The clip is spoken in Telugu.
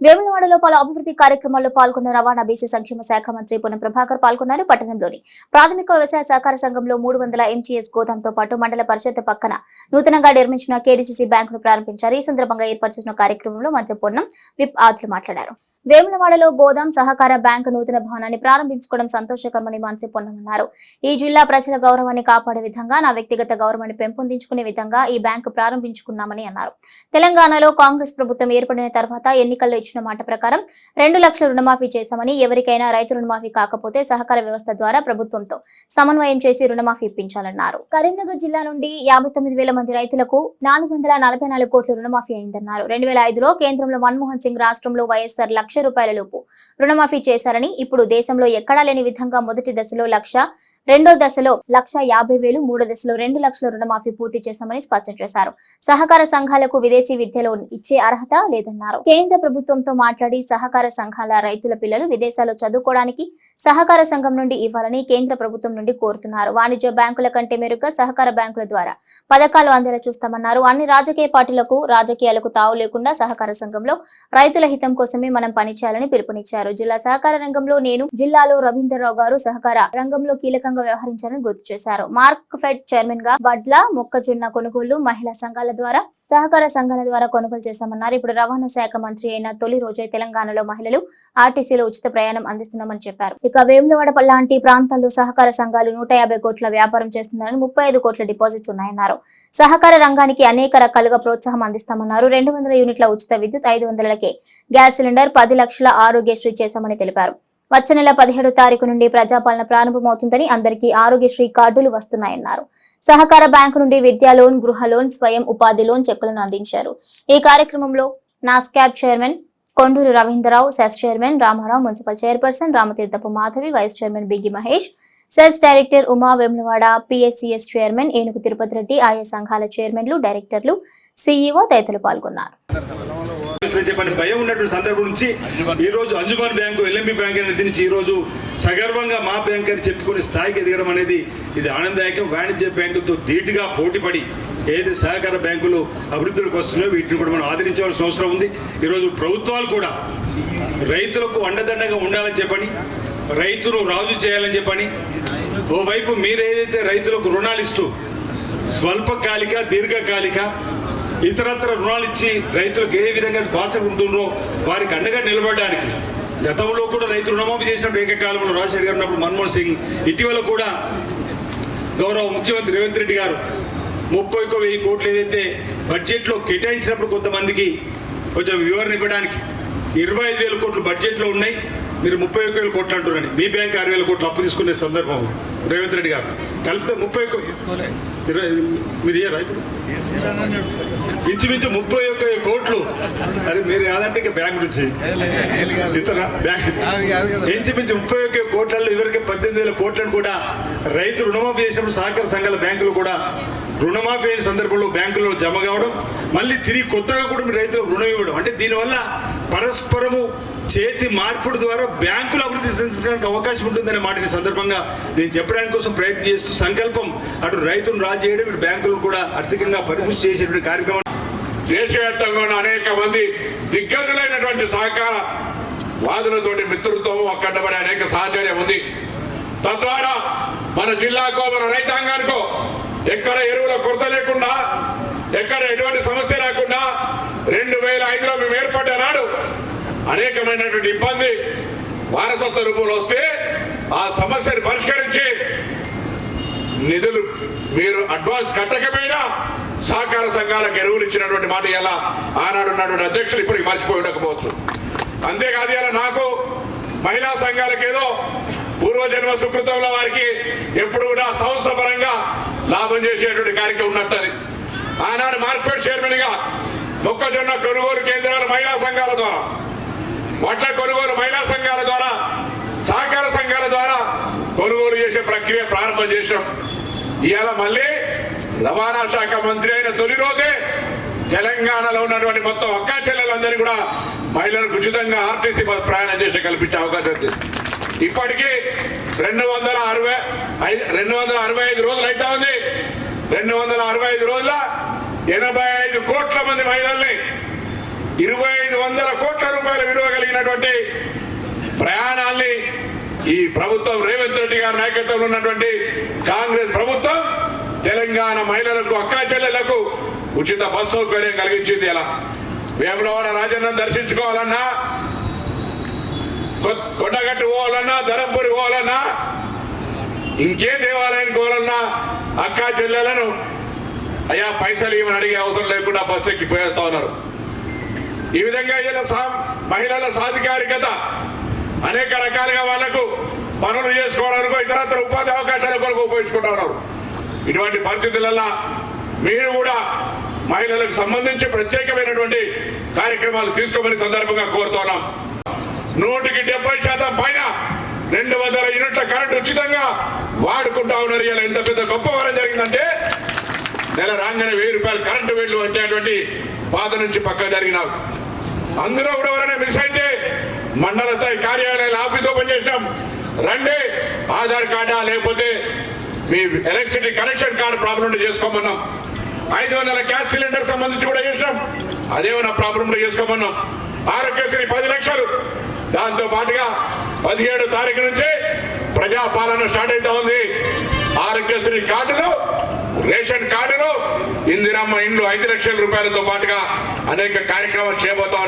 వేములవాడలో పలు అభివృద్ధి కార్యక్రమాల్లో పాల్గొన్న రవాణా బీసీ సంక్షేమ శాఖ మంత్రి పొన్న ప్రభాకర్ పాల్గొన్నారు. పట్టణంలోని ప్రాథమిక వ్యవసాయ సహకార సంఘంలో మూడు వందల ఎంటీఎస్ గోదాంతో పాటు మండల పరిషత్ పక్కన నూతనంగా నిర్మించిన కేడీసీసీ బ్యాంకును ప్రారంభించారు. ఈ సందర్భంగా ఏర్పాటు చేసిన కార్యక్రమంలో మంత్రి పొన్నం విప్ ఆతులు మాట్లాడారు. వేములవాడలో బోధం సహకార బ్యాంకు నూతన భవనాన్ని ప్రారంభించుకోవడం సంతోషకరమని మంత్రి పొన్నమన్నారు ఈ జిల్లా ప్రజల గౌరవాన్ని కాపాడే విధంగా నా వ్యక్తిగత గౌరవాన్ని పెంపొందించుకునే విధంగా ఈ బ్యాంకు ప్రారంభించుకున్నామని అన్నారు. తెలంగాణలో కాంగ్రెస్ ప్రభుత్వం ఏర్పడిన తర్వాత ఎన్నికల్లో ఇచ్చిన మాట ప్రకారం రెండు లక్షల రుణమాఫీ చేశామని ఎవరికైనా రైతు రుణమాఫీ కాకపోతే సహకార వ్యవస్థ ద్వారా ప్రభుత్వంతో సమన్వయం చేసి రుణమాఫీ ఇప్పించాలన్నారు. కరీంనగర్ జిల్లా నుండి యాభై తొమ్మిది వేల మంది రైతులకు నాలుగు వందల నలభై నాలుగు కోట్ల రుణమాఫీ అయిందన్నారు. రెండు వేల ఐదులో కేంద్రంలో మన్మోహన్ సింగ్ రాష్ట్రంలో వైఎస్ఆర్ లక్ష రూపాయల లోపు రుణమాఫీ చేశారని ఇప్పుడు దేశంలో ఎక్కడా లేని విధంగా మొదటి దశలో లక్ష రెండో దశలో లక్ష యాభై వేలు మూడో దశలో రెండు లక్షల రుణమాఫీ పూర్తి చేస్తామని స్పష్టం చేశారు. సహకార సంఘాలకు విదేశీ విద్యలో ఇచ్చే అర్హత లేదన్నారు. కేంద్ర ప్రభుత్వంతో మాట్లాడి సహకార సంఘాల రైతుల పిల్లలు విదేశాల్లో చదువుకోవడానికి సహకార సంఘం నుండి ఇవ్వాలని కేంద్ర ప్రభుత్వం నుండి కోరుతున్నారు. వాణిజ్య బ్యాంకుల కంటే మెరుగ్గా సహకార బ్యాంకుల ద్వారా పథకాలు అందేలా చూస్తామన్నారు. అన్ని రాజకీయ పార్టీలకు రాజకీయాలకు తావు లేకుండా సహకార సంఘంలో రైతుల హితం కోసమే మనం పనిచేయాలని పిలుపునిచ్చారు. జిల్లా సహకార రంగంలో నేను జిల్లాలో రవీంద్రరావు గారు సహకార రంగంలో కీలకంగా వ్యవహరించారని గుర్తు చేశారు. మార్క్ ఫెడ్ చైర్మన్గా వడ్ల మొక్కజొన్న కొనుగోలు మహిళా సంఘాల ద్వారా సహకార సంఘాల ద్వారా కొనుగోలు చేశామన్నారు. ఇప్పుడు రవాణా శాఖ మంత్రి అయిన తొలి రోజే తెలంగాణలో మహిళలు ఆర్టీసీలో ఉచిత ప్రయాణం అందిస్తున్నామని చెప్పారు. ఇక వేములవాడ లాంటి ప్రాంతాల్లో సహకార సంఘాలు నూట యాభై కోట్ల వ్యాపారం చేస్తున్నారని ముప్పై ఐదు కోట్ల డిపాజిట్స్ ఉన్నాయన్నారు. సహకార రంగానికి అనేక రకాలుగా ప్రోత్సాహం అందిస్తామన్నారు. రెండు వందల యూనిట్ల ఉచిత విద్యుత్ ఐదు వందలకే గ్యాస్ సిలిండర్ పది లక్షల ఆరోగ్యశ్రీ చేశామని తెలిపారు. వచ్చే నెల పదిహేడు తారీఖు నుండి ప్రజాపాలన ప్రారంభమవుతుందని అందరికీ ఆరోగ్యశ్రీ కార్డులు వస్తున్నాయన్నారు. సహకార బ్యాంకు నుండి విద్యా లోన్ గృహ లోన్ స్వయం ఉపాధి లోన్ చెక్కులను అందించారు. ఈ కార్యక్రమంలో నాస్కాబ్ chairman Konduru Ravindrarao CESS chairman Ramarao municipal chairperson Ramatheerthapu Madhavi vice chairman Biggi Mahesh cells director Uma Vemulawada PSCS chairman Enugu Tirupati Reddy ఆయా సంఘాల చైర్మన్లు డైరెక్టర్లు సీఈఓ తదితరులు పాల్గొన్నారు. ఆఫీసులో చెప్పని భయం ఉన్నటువంటి సందర్భం నుంచి ఈ రోజు అంజుమాన్ బ్యాంకు ఎల్ఎంబి బ్యాంక్ అనేది నుంచి ఈ రోజు సగర్వంగా మా బ్యాంక్ అని చెప్పుకునే స్థాయికి ఎదగడం అనేది ఇది ఆనందదాయకం. వాణిజ్య బ్యాంకులతో ధీటుగా పోటీపడి ఏది సహకార బ్యాంకులు అభివృద్ధిలోకి వస్తున్నాయో వీటిని కూడా మనం ఆదరించవలసిన అవసరం ఉంది. ఈరోజు ప్రభుత్వాలు కూడా రైతులకు అండదండగా ఉండాలని చెప్పని రైతును రాజు చేయాలని చెప్పని ఓవైపు మీరు ఏదైతే రైతులకు రుణాలు ఇస్తూ స్వల్పకాలిక దీర్ఘకాలిక ఇతరత్ర రుణాలు ఇచ్చి రైతులకు ఏ విధంగా బాస ఉంటుందో వారికి అండగా నిలబడడానికి. గతంలో కూడా రైతు రుణమాఫీ చేసినప్పుడు ఏకకాలంలో రాజశేఖర్ గారు ఉన్నప్పుడు మన్మోహన్ సింగ్ ఇటీవల కూడా గౌరవ ముఖ్యమంత్రి రేవంత్ రెడ్డి గారు ముప్పై ఒక వెయ్యి కోట్లు ఏదైతే బడ్జెట్లో కేటాయించినప్పుడు కొంతమందికి కొంచెం వివరణ ఇవ్వడానికి ఇరవై ఐదు వేల కోట్లు బడ్జెట్లో ఉన్నాయి. మీరు ముప్పై ఒక్క వేల కోట్లు అంటున్నారు మీ బ్యాంక్ ఆరు వేల కోట్లు అప్పు తీసుకునే సందర్భం రేవంత్ రెడ్డి గారు. కలిపితే ముప్పై ఒక్క ఇరవై మీరు ఇయ్యరా? ఇంచుమించు ముప్పై ఒక్క కోట్లు. అరే మీరు కాదంటే ఇక బ్యాంక్ నుంచి. ఇతర బ్యాంక్. ఇంచుమించు ముప్పై ఒక్క కోట్లలో ఇవరికి పద్దెనిమిది వేల కోట్లను కూడా రైతు రుణమాఫీ చేసినప్పుడు సహకార సంఘాల బ్యాంకులు కూడా రుణమాఫీ అయిన సందర్భంలో బ్యాంకులో జమ కావడం మళ్ళీ తిరిగి కొత్తగా కూడా మీరు రైతులకు రుణం ఇవ్వడం. అంటే దీనివల్ల పరస్పరము చేతి మార్పుడు ద్వారా బ్యాంకులు అభివృద్ధి చెందడానికి అవకాశం ఉంటుందనే మాటని సందర్భంగా నేను చెప్పడానికి కోసం ప్రయత్నం చేస్తూ సంకల్పం అటు రైతును రాజు చేయడం ఇటు బ్యాంకులు కూడా ఆర్థికంగా పరిపుష్టి చేసేటువంటి కార్యక్రమం. దేశవ్యాప్తంగా ఉన్న అనేక మంది దిగ్గజులైనటువంటి సహకార వాదులతోటి మిత్రులతో అక్కడబడే అనేక సహచర్యం ఉంది. తద్వారా మన జిల్లాకో మన రైతాంగానికో ఎక్కడ ఎరువుల కొరత లేకుండా ఎక్కడ ఎటువంటి సమస్య లేకుండా రెండు వేల ఐదులో మేము ఏర్పడ్డ నాడు అనేకమైనటువంటి ఇబ్బంది వారసత్వ రూపంలో వస్తే ఆ సమస్యను పరిష్కరించి నిధులు మీరు అడ్వాన్స్ కట్టకపోయినా సహకార సంఘాలకు ఎరువులు ఇచ్చినటువంటి మాట ఎలా ఆనాడు ఉన్నటువంటి అధ్యక్షులు ఇప్పటికి మర్చిపోయి ఉండకపోవచ్చు. అంతేకాదు ఇలా నాకు మహిళా సంఘాలకు ఏదో పూర్వజన్మ సుకృతంలో వారికి ఎప్పుడు కూడా సంస్థ పరంగా లాభం చేసేటువంటి కార్యక్రమం ఉన్నట్టది. ఆనాడు మార్కెట్ చైర్మన్గా మొక్కజొన్న కొనుగోలు కేంద్రాలు మహిళా సంఘాల ద్వారా వడ్ల కొనుగోలు మహిళా సంఘాల ద్వారా సహకార సంఘాల ద్వారా కొనుగోలు చేసే ప్రక్రియ ప్రారంభం చేశాం. ఇవాళ మళ్ళీ రవాణా శాఖ మంత్రి అయిన తొలి రోజే తెలంగాణలో ఉన్నటువంటి మొత్తం అక్క చెల్లెలందరూ కూడా మహిళలకు ఉచితంగా ఆర్టీసీ బస్ ప్రయాణం చేసి కల్పించే అవకాశం ఉంది. ఇప్పటికీ రెండు వందల అరవై ఐదు రెండు వందల అరవై ఐదు రోజులు అయితే ఉంది. రెండు వందల అరవై ఐదు రోజుల ఎనభై ఐదు కోట్ల మంది మహిళల్ని ఇరవై ఐదు వందల కోట్ల రూపాయల విలువ కలిగినటువంటి ప్రయాణాల్ని ఈ ప్రభుత్వం రేవంత్ రెడ్డి గారి నాయకత్వంలో ఉన్నటువంటి కాంగ్రెస్ ప్రభుత్వం తెలంగాణ మహిళలకు అక్కా చెల్లెలకు ఉచిత బస్ సౌకర్యం కలిగించింది. ఎలా? వేములవాడ రాజన్న దర్శించుకోవాలన్నా కొ- కొండగట్టు పోవాలన్నా ధరంపూరి పోవాలన్నా ఇంకే దేవాలయం పోవాలన్నా అక్కా చెల్లెలను అయ్యా పైసలు ఇవ్వని అడిగే అవసరం లేకుండా బస్సు ఎక్కిపోయేస్తా ఉన్నారు. ఈ విధంగా ఇలా సా- మహిళల సాధికారికత అనేక రకాలుగా వాళ్ళకు పనులు చేసుకోవడానికి ఇతరత్ర ఉపాధి అవకాశాల కొరకు ఉపయోగించుకుంటా ఉన్నారు. ఇటువంటి పరిస్థితులలో మీరు కూడా మహిళలకు సంబంధించి ప్రత్యేకమైనటువంటి కార్యక్రమాలు తీసుకోమని సందర్భంగా కోరుతున్నాం నూటికి డెబ్బై శాతం పైన రెండు వందల యూనిట్ల కరెంట్ ఉచితంగా వాడుకుంటా ఉన్నారు. ఇలా ఎంత పెద్ద గొప్ప వరం జరిగిందంటే నెల రాగానే వెయ్యి రూపాయలు కరెంటు వెళ్ళు అంటే బాధ నుంచి పక్క జరిగినావు. అందులో కూడా ఎవరైనా మిస్ అయితే మండల స్థాయి కార్యాలయాల ఆఫీస్ ఓపెన్ చేసినాం. రండి ఆధార్ కార్డా లేకపోతే మీ ఎలక్ట్రిసిటీ కనెక్షన్ కార్డు ప్రాబ్లం ఉంటే చేసుకోమన్నాం. ఐదు వందల గ్యాస్ సిలిండర్ సంబంధించి కూడా చేసినాం. అదేమన్నా ప్రాబ్లం ఉంటే చేసుకోమన్నాం. ఆరోగ్యశ్రీ పది లక్షలు. దాంతో పాటుగా పదిహేడు తారీఖు నుంచి ప్రజాపాలన స్టార్ట్ అవుతా ఉంది. ఆరోగ్యశ్రీ కార్డులో రేషన్ కార్డులు ఇందిరమ్మ ఇండ్లు ఐదు లక్షల రూపాయలతో పాటుగా అనేక కార్యక్రమాలు చేయబోతా